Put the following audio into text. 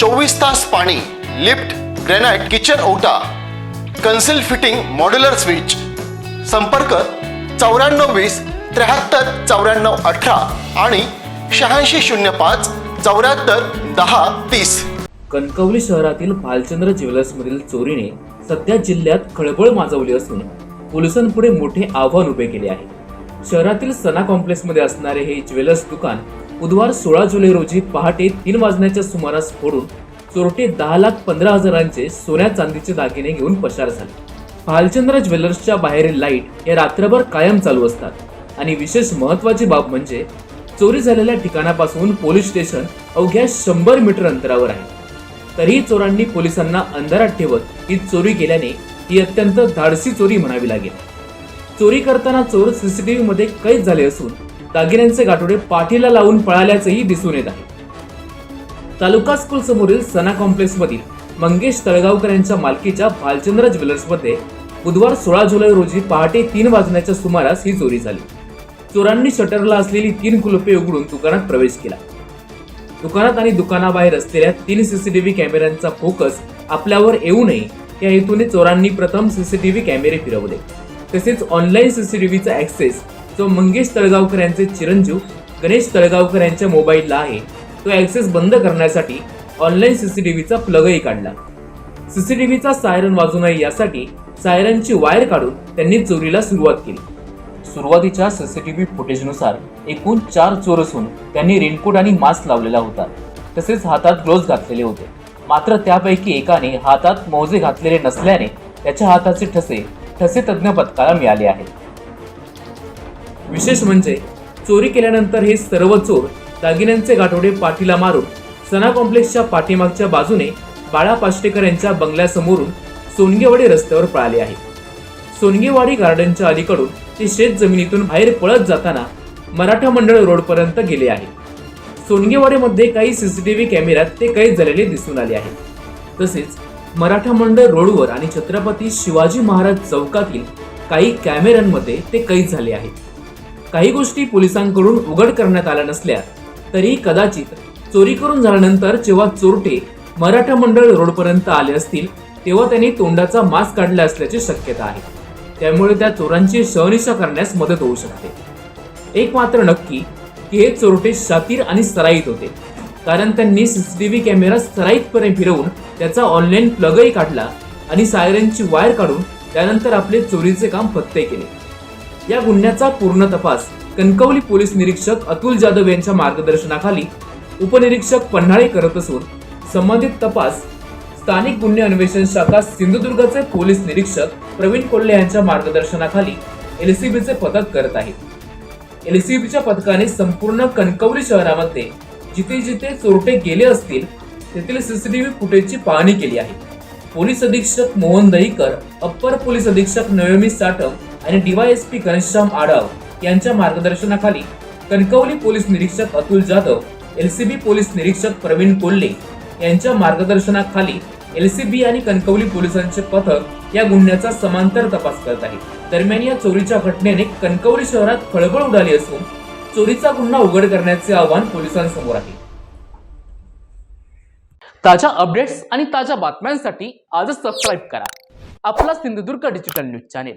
चोवीस तास पाणी लिफ्ट ग्रेनाइट किचन ओटा कन्सिल फिटिंग मॉड्युलर स्विच. संपर्क चौऱ्याण्णव वीस त्र्याहत्तर चौऱ्याण्णव अठरा आणि शहाऐंशी शून्य पाच चौऱ्याहत्तर दहा तीस. कणकवली शहरातील भालचंद्र ज्वेलर्समधील चोरीने सध्या जिल्ह्यात खळबळ माजवली असून पोलिसांपुढे मोठे आव्हान उभे केले आहे. शहरातील सना कॉम्प्लेक्समध्ये असणारे हे ज्वेलर्स दुकान बुधवार सोळा जुलै रोजी पहाटे तीन वाजण्याच्या सुमारास फोडून चोरटे दहा लाख पंधरा हजारांचे सोन्या चांदीचे दागिने घेऊन पसार झाले. भालचंद्र ज्वेलर्सच्या बाहेरील लाइट हे रात्रभर कायम चालू असतात. आणि विशेष महत्वाची बाब म्हणजे चोरी झालेल्या ठिकाणापासून पोलीस स्टेशन अवघ्या शंभर मीटर अंतरावर आहे. तरीही चोरांनी पोलिसांना अंधारात ठेवत ही चोरी केल्याने ही अत्यंत धाडसी चोरी म्हणावी लागेल. चोरी करताना चोर सीसीटीव्ही मध्ये कैद झाले असून दागिन्यांचे गाठोडे पाठीला लावून पळाल्याचेही दिसून येत आहे. तालुका स्कूल समोरील सना कॉम्प्लेक्स मधील मंगेश तळगावकर यांच्या मालकीच्या भालचंद्र ज्वेलर्समध्ये बुधवार सोळा जुलै रोजी पहाटे तीन वाजण्याच्या सुमारास ही चोरी झाली. चोरांनी शटरला असलेली तीन कुलपे उघडून दुकानात प्रवेश केला. दुकानात आणि दुकानाबाहेर असलेल्या तीन सीसीटीव्ही कॅमेऱ्यांचा फोकस आपल्यावर येऊ नये या हेतूने चोरांनी प्रथम सीसीटीव्ही कॅमेरे फिरवले. तसेच ऑनलाईन सीसीटीव्हीचा ऍक्सेस जो मंगेश तळगावकर यांचे चिरंजीव गणेश तळगावकर यांच्या मोबाईलला आहे. तो ॲक्सेस बंद करण्यासाठी ऑनलाईन सीसीटीव्हीचा प्लगही काढला. सीसीटीव्हीचा सायरन वाजू नये यासाठी सायरनची वायर काढून त्यांनी चोरीला सुरुवात केली. सुरुवातीच्या सीसीटीव्ही फुटेजनुसार एकूण चार चोर असून त्यांनी रेनकोट आणि मास्क लावलेला होता. तसेच हातात ग्लोव्ज घातलेले होते. मात्र त्यापैकी एकाने हातात मोजे घातलेले नसल्याने त्याच्या हाताचे ठसे ठसे तज्ज्ञ पथकाला मिळाले आहेत. विशेष म्हणजे चोरी केल्यानंतर हे सर्व चोर दागिन्यांचे गाठोडे पाठीला मारून सना कॉम्प्लेक्सच्या पाठीमागच्या बाजूने बाळा पाष्टेकर यांच्या बंगल्यासमोरून सोनगेवाडी रस्त्यावर पळाले आहे. सोनगेवाडी गार्डनच्या अलीकडून ते शेत जमिनीतून बाहेर पळत जाताना मराठा मंडळ रोडपर्यंत गेले आहे. सोनगेवाडीमध्ये काही सीसीटीव्ही कॅमेऱ्यात ते कैद झालेले दिसून आले आहेत तसेच मराठा मंडळ रोडवर आणि छत्रपती शिवाजी महाराज चौकातील काही कॅमेऱ्यांमध्ये ते कैद झाले आहेत. काही गोष्टी पोलिसांकडून उघड करण्यात आल्या नसल्या तरी कदाचित चोरी करून झाल्यानंतर जेव्हा चोरटे मराठा मंडळ रोडपर्यंत आले असतील तेव्हा त्यांनी तोंडाचा मास्क काढला असल्याची शक्यता आहे. त्यामुळे त्या चोरांची शहनिशा करण्यास मदत होऊ शकते. एक मात्र नक्की की हे चोरटे शातीर आणि सराईत होते. कारण त्यांनी सीसीटीव्ही कॅमेरा सराईतपणे फिरवून त्याचा ऑनलाईन प्लगही काढला आणि सायरनची वायर काढून त्यानंतर आपले चोरीचे काम फत्ते केले. या गुन्ह्याचा पूर्ण तपास कणकवली पोलीस निरीक्षक अतुल जाधव यांच्या मार्गदर्शनाखाली उपनिरीक्षक पन्हाळे करत असून संबंधित तपास स्थानिक गुन्हे अन्वेषण शाखा सिंधुदुर्गचे पोलीस निरीक्षक प्रवीण कोल्हे यांच्या मार्गदर्शनाखाली एलसीबीचे पथक करत आहे. एलसीबीच्या पथकाने संपूर्ण कणकवली शहरामध्ये जिथे जिथे चोरटे गेले असतील तेथील सीसीटीव्ही फुटेजची पाहणी केली आहे. पोलीस अधीक्षक मोहन दहीकर अप्पर पोलीस अधीक्षक नयोमी साठव आणि डीवायएसपी घनश्याम आडाव यांच्या मार्गदर्शनाखाली कणकवली पोलीस निरीक्षक अतुल जाधव एलसीबी पोलीस निरीक्षक प्रवीण कोल्हे यांच्या मार्गदर्शनाखाली एलसीबी आणि कणकवली पोलिसांचे पथक या गुन्ह्याचा समांतर तपास करत आहे दरम्यान या चोरीच्या घटनेने कणकवली शहरात खळबळ उडाली असून चोरीचा गुन्हा उघड करण्याचे आव्हान पोलिसांसमोर आहे. ताज्या अपडेट्स आणि ताज्या बातम्यांसाठी आजच सबस्क्राईब करा. आपला Sindhudurg digital news channel.